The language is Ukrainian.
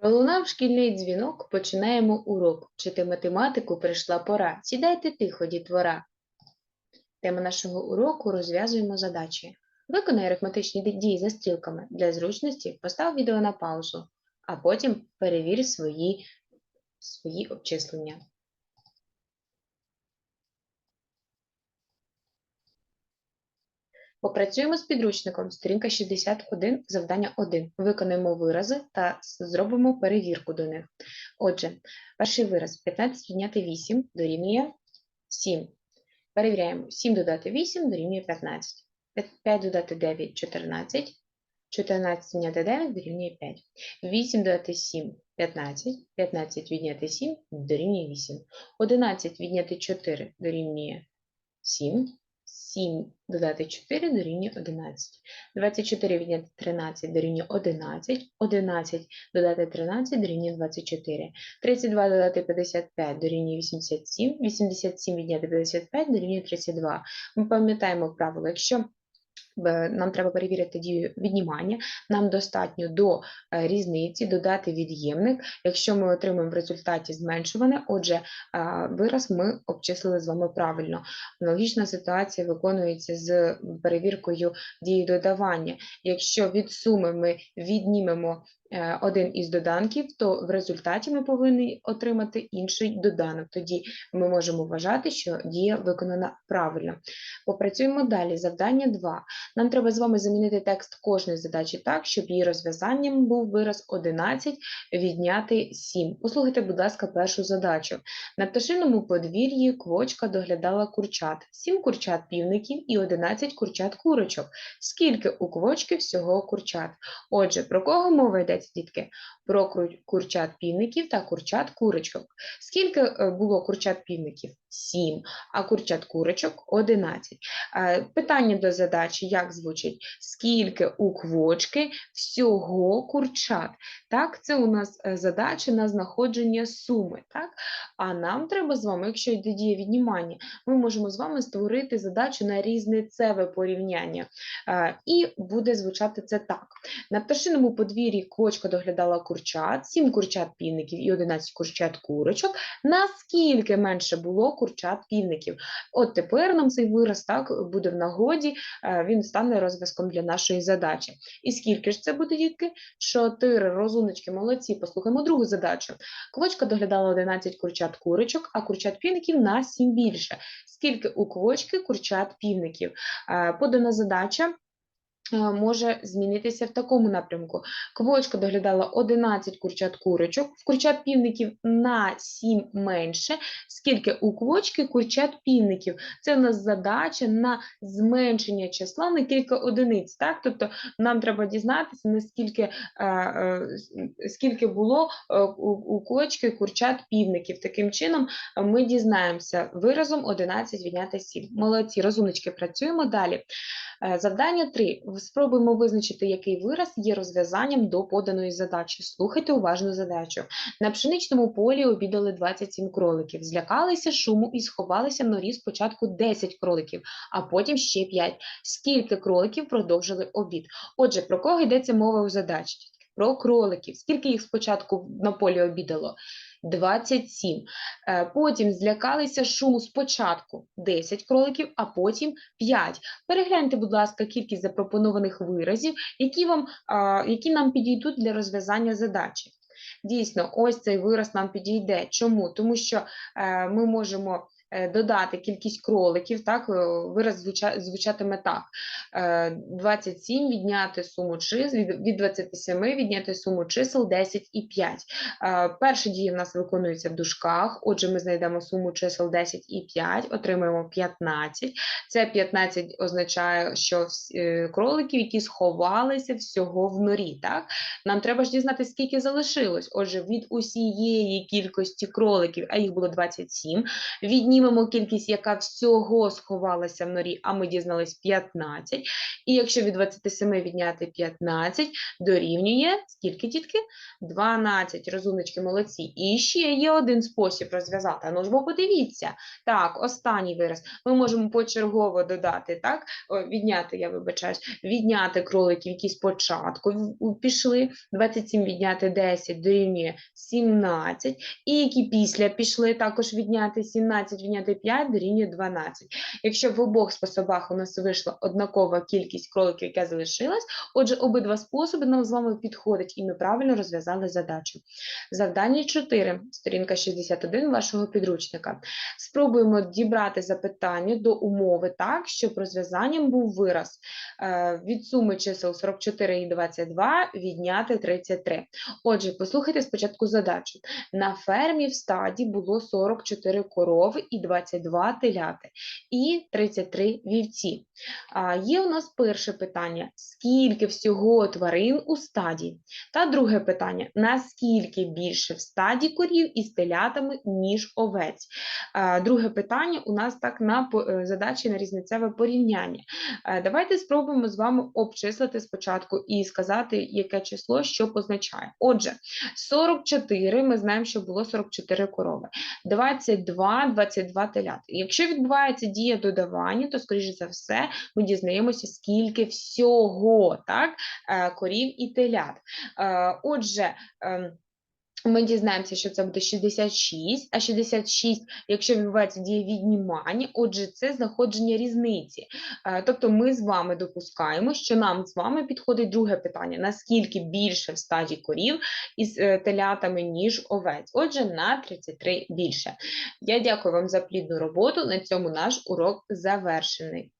Пролунав шкільний дзвінок, починаємо урок. Вчити математику прийшла пора. Сідайте тихо, дітвора. Тема нашого уроку розв'язуємо задачі. Виконай арифметичні дії за стрілками. Для зручності постав відео на паузу, а потім перевір свої, свої обчислення. Попрацюємо з підручником. Сторінка 61, завдання 1. Виконаємо вирази та зробимо перевірку до них. Отже, перший вираз 15 відняти 8 дорівнює 7. Перевіряємо. 7 додати 8 дорівнює 15. 5 додати 9 – 14. 14 відняти 9 дорівнює 5. 8 додати 7 – 15. 15 відняти 7 дорівнює 8. 11 відняти 4 дорівнює 7. 7 додати 4 дорівнює 11. 24 відняти 13 дорівнює 11. 11 додати 13 дорівнює 24. 32 додати 55 дорівнює 87. 87 відняти 55 дорівнює 32. Ми пам'ятаємо правило, якщо нам треба перевірити дію віднімання, нам достатньо до е, різниці додати від'ємник. Якщо ми отримаємо в результаті зменшуване, отже, вираз ми обчислили з вами правильно. Аналогічна ситуація виконується з перевіркою дії додавання. Якщо від суми ми віднімемо е, один із доданків, то в результаті ми повинні отримати інший доданок. Тоді ми можемо вважати, що дія виконана правильно. Попрацюємо далі. Завдання 2. Нам треба з вами замінити текст кожної задачі так, щоб її розв'язанням був вираз 11 відняти 7. Послухайте, будь ласка, першу задачу. На пташиному подвір'ї квочка доглядала курчат. 7 курчат півників і 11 курчат курочок. Скільки у квочки всього курчат? Отже, про кого мова йдеться, дітки? Про курчат півників та курчат курочок. Скільки е, було курчат півників? 7, а курчат курочок 11. Е, Питання до задачі як звучить? Скільки у квочки всього курчат? Так, це у нас е, задача на знаходження суми. Так? А нам треба з вами, якщо йде дія віднімання, ми можемо з вами створити задачу на різницеве порівняння. І буде звучати це так. На пташиному подвір'ї квочка доглядала курчат, 7 курчат півників і 11 курчат курочок. Наскільки менше було курчат півників? От тепер нам цей вираз так буде в нагоді, е, він стане розв'язком для нашої задачі. І скільки ж це буде, дітки? Чотири розумнички, молодці. Послухаємо другу задачу. Квочка доглядала 11 курчат курочок, а курчат півників на 7 більше. Скільки у квочки курчат півників? Е, Подана задача. Е, Може змінитися в такому напрямку. Квочка доглядала 11 курчат курочок, в курчат півників на 7 менше. Скільки у квочки курчат півників? Це у нас задача на зменшення числа на кілька одиниць. Так? Тобто нам треба дізнатися, наскільки е, е, скільки було у, квочки курчат півників. Таким чином ми дізнаємося виразом 11 відняти 7. Молодці, розумнички, працюємо далі. Завдання 3. Спробуємо визначити, який вираз є розв'язанням до поданої задачі. Слухайте уважно задачу. На пшеничному полі обідали 27 кроликів. Злякалися шуму і сховалися в норі спочатку 10 кроликів, а потім ще 5. Скільки кроликів продовжили обід? Отже, про кого йдеться мова у задачі? Про кроликів. Скільки їх спочатку на полі обідало? 27. Е, Потім злякалися шуму спочатку 10 кроликів, а потім 5. Перегляньте, будь ласка, кількість запропонованих виразів, які, вам, які нам підійдуть для розв'язання задачі. Дійсно, ось цей вираз нам підійде. Чому? Тому що е, ми можемо додати кількість кроликів, так, е, вираз звуча, звучатиме так. Е, 27 відняти суму чисел, від, від 27 відняти суму чисел 10 і 5. Е, Перша дія в нас виконується в дужках, отже, ми знайдемо суму чисел 10 і 5, отримаємо 15. Це 15 означає, що е, кроликів, які сховалися всього в норі. Так? Нам треба ж дізнатися, скільки залишилось. Отже, від усієї кількості кроликів, а їх було 27, віднімаємо Віднімемо кількість, яка всього сховалася в норі, а ми дізнались 15. І якщо від 27 відняти 15, дорівнює скільки, дітки? 12. Розумнички, молодці. І ще є один спосіб розв'язати. Ну ж бо подивіться. Так, останній вираз. Ми можемо почергово додати, так? Відняти, я вибачаюсь, відняти кроликів, які спочатку пішли. 27 відняти 10 дорівнює 17. І які після пішли, також відняти 17, відняти 5 дорівнює 12. Якщо в обох способах у нас вийшла однакова кількість кроликів, яка залишилась, отже, обидва способи нам з вами підходять, і ми правильно розв'язали задачу. Завдання 4, сторінка 61 вашого підручника. Спробуємо дібрати запитання до умови так, щоб розв'язанням був вираз е, від суми чисел 44 і 22 відняти 33. Отже, послухайте спочатку задачу. На фермі в стаді було 44 корови і 22 теляти, і 33 вівці. А, є у нас перше питання: скільки всього тварин у стаді? Та друге питання: наскільки більше в стаді корів із телятами, ніж овець? А, друге питання у нас так на е, задачі на різницеве порівняння. Е, Давайте спробуємо з вами обчислити спочатку і сказати, яке число що позначає. Отже, 44, ми знаємо, що було 44 корови. 22, 22 теляти. Якщо відбувається дія додавання, то, скоріше за все, ми дізнаємося, скільки всього так, е, корів і телят. Е, Отже, ем, ми дізнаємося, що це буде 66, а 66, якщо відбувається дія віднімання, отже, це знаходження різниці. Е, Тобто ми з вами допускаємо, що нам з вами підходить друге питання: наскільки більше в стаді корів із е, телятами, ніж овець. Отже, на 33 більше. Я дякую вам за плідну роботу. На цьому наш урок завершений.